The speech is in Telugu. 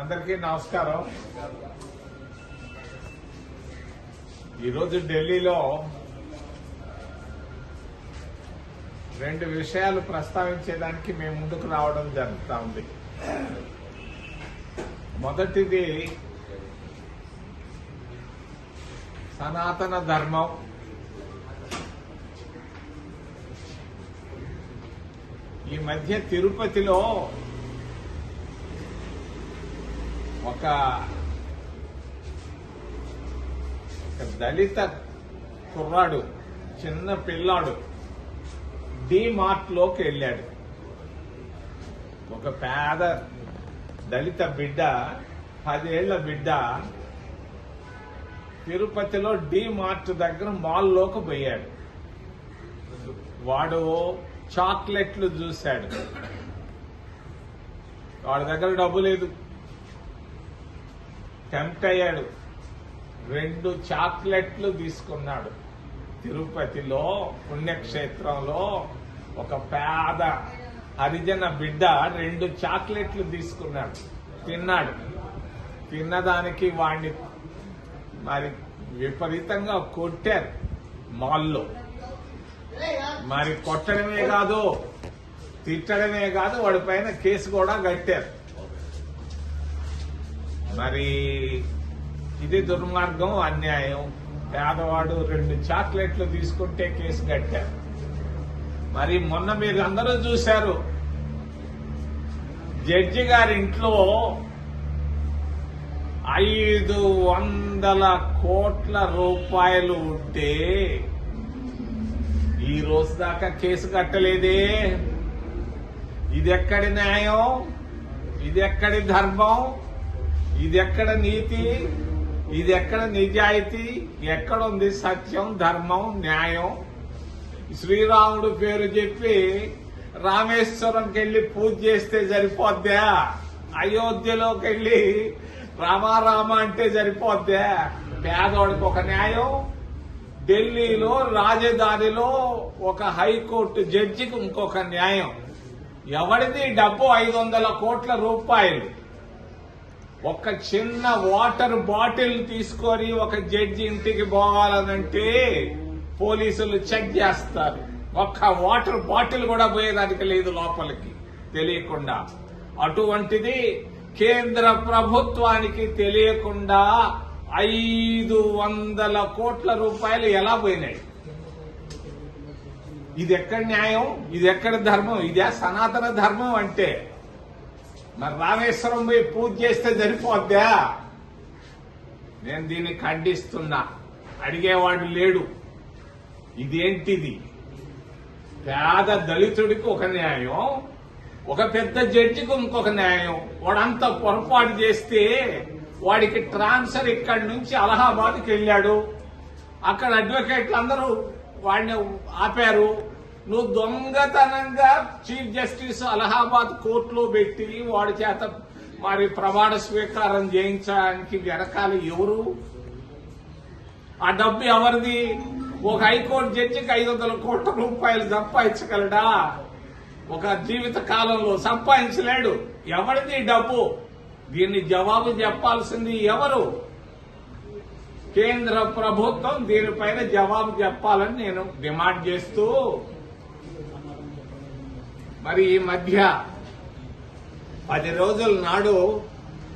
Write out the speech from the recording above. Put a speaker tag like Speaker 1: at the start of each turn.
Speaker 1: అందరికీ నమస్కారం. ఈరోజు ఢిల్లీలో రెండు విషయాలు ప్రస్తావించేదానికి మేము ముందుకు రావడం జరుగుతూ ఉంది. మొదటిది సనాతన ధర్మం. ఈ మధ్య తిరుపతిలో ఒక ఒక దళిత కుర్రాడు చిన్న పిల్లాడు డి వెళ్ళాడు. ఒక పేద దళిత బిడ్డ పదేళ్ళ బిడ్డ తిరుపతిలో డి మార్ట్ దగ్గర మాల్లోకి పోయాడు. వాడు చాక్లెట్లు చూశాడు. వాడి దగ్గర డబ్బు లేదు. టెంప్ట్ అయ్యాడు రెండు చాక్లెట్లు తీసుకున్నాడు. తిరుపతిలో పుణ్యక్షేత్రంలో ఒక పేద హరిజన బిడ్డ రెండు చాక్లెట్లు తీసుకున్నాడు. తిన్నాడు. తిన్నదానికి వాడిని మరి విపరీతంగా కొట్టారు మాల్లో. మరి కొట్టడమే కాదు తిట్టడమే కాదు వాడి పైన కేసు కూడా కట్టారు. మరి ఇది దుర్మార్గం అన్యాయం. పేదవాడు రెండు చాక్లెట్లు తీసుకుంటే కేసు కట్టారు. మరి మొన్న మీరు అందరూ చూశారు జడ్జి గారి ఇంట్లో ఐదు వందల కోట్ల రూపాయలు ఉంటే ఈ రోజు దాకా కేసు కట్టలేదే. ఇది ఎక్కడి న్యాయం? ఇది ఎక్కడి ధర్మం? ఇది ఎక్కడ నీతి? ఇది ఎక్కడ నిజాయితీ? ఎక్కడ ఉంది సత్యం ధర్మం న్యాయం? శ్రీరాముడు పేరు చెప్పి రామేశ్వరంకి వెళ్ళి పూజ చేస్తే సరిపోద్దా? అయోధ్యలోకి వెళ్ళి రామారామ అంటే సరిపోద్దా? పేదోడికి ఒక న్యాయం ఢిల్లీలో రాజధానిలో ఒక హైకోర్టు జడ్జికి ఇంకొక న్యాయం. ఎవరిది డబ్బు ఐదు వందల కోట్ల రూపాయలు. ఒక చిన్న వాటర్ బాటిల్ తీసుకొని ఒక జడ్జి ఇంటికి పోవాలనంటే పోలీసులు చెక్ చేస్తారు. ఒక్క వాటర్ బాటిల్ కూడా పోయేదానికి లేదు లోపలికి. తెలియకుండా. అటువంటిది కేంద్ర ప్రభుత్వానికి తెలియకుండా ఐదు వందల కోట్ల రూపాయలు ఎలా పోయినాయి? ఇది ఎక్కడ న్యాయం? ఇది ఎక్కడ ధర్మం? ఇదే సనాతన ధర్మం అంటే మరి రామేశ్వరం పోయి పూజ చేస్తే సరిపోద్దా? నేను దీన్ని ఖండిస్తున్నా. అడిగేవాడు లేడు. ఇదేంటిది? పేద దళితుడికి ఒక న్యాయం ఒక పెద్ద జడ్జికి ఇంకొక న్యాయం. వాడంతా పొరపాటు చేస్తే వాడికి ట్రాన్స్ఫర్ ఇక్కడి నుంచి అలహాబాద్కి వెళ్ళాడు. అక్కడ అడ్వకేట్లు అందరూ వాడిని ఆపారు. నువ్వు దొంగతనంగా చీఫ్ జస్టిస్ అలహాబాద్ కోర్టులో పెట్టి వాడి చేత మరి ప్రమాణ స్వీకారం చేయించడానికి వెనకాల ఎవరు? ఆ డబ్బు ఎవరిది? ఒక హైకోర్టు జడ్జికి ఐదు వందల కోట్ల రూపాయలు సంపాదించగలడా? ఒక జీవిత కాలంలో సంపాదించలేడు. ఎవరిది డబ్బు? దీన్ని జవాబు చెప్పాల్సింది ఎవరు? కేంద్ర ప్రభుత్వం దీనిపైన జవాబు చెప్పాలని నేను డిమాండ్ చేస్తూ మరి ఈ మధ్య పది రోజుల నాడు